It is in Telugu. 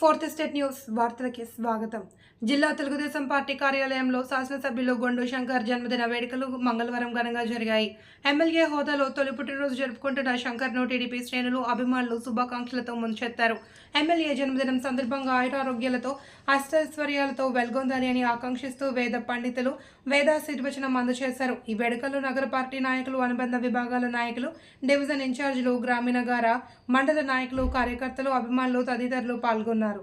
ఫోర్త్ స్టేట్ న్యూస్ వార్తలకి స్వాగతం. జిల్లా తెలుగుదేశం పార్టీ కార్యాలయంలో శాసనసభ్యులు గొండు శంకర్ జన్మదిన వేడుకలు మంగళవారం ఘనంగా జరిగాయి. ఎమ్మెల్యే హోదాలో తొలి పుట్టినరోజు జరుపుకుంటున్న శంకర్ను టీడీపీ శ్రేణులు అభిమానులు శుభాకాంక్షలతో ముంచెత్తారు. ఎమ్మెల్యే జన్మదినం సందర్భంగా ఆయురారోగ్యాలతో అష్టైశ్వర్యాలతో వెల్గొందాలి అని ఆకాంక్షిస్తూ వేద పండితులు వేదాశీర్వచనం అందజేశారు. ఈ వేడుకల్లో నగర పార్టీ నాయకులు అనుబంధ విభాగాల నాయకులు డివిజన్ ఇన్ఛార్జీలు గ్రామీణ గార మండల నాయకులు కార్యకర్తలు అభిమానులు తదితరులు పాల్గొన్నారు. అన్నారు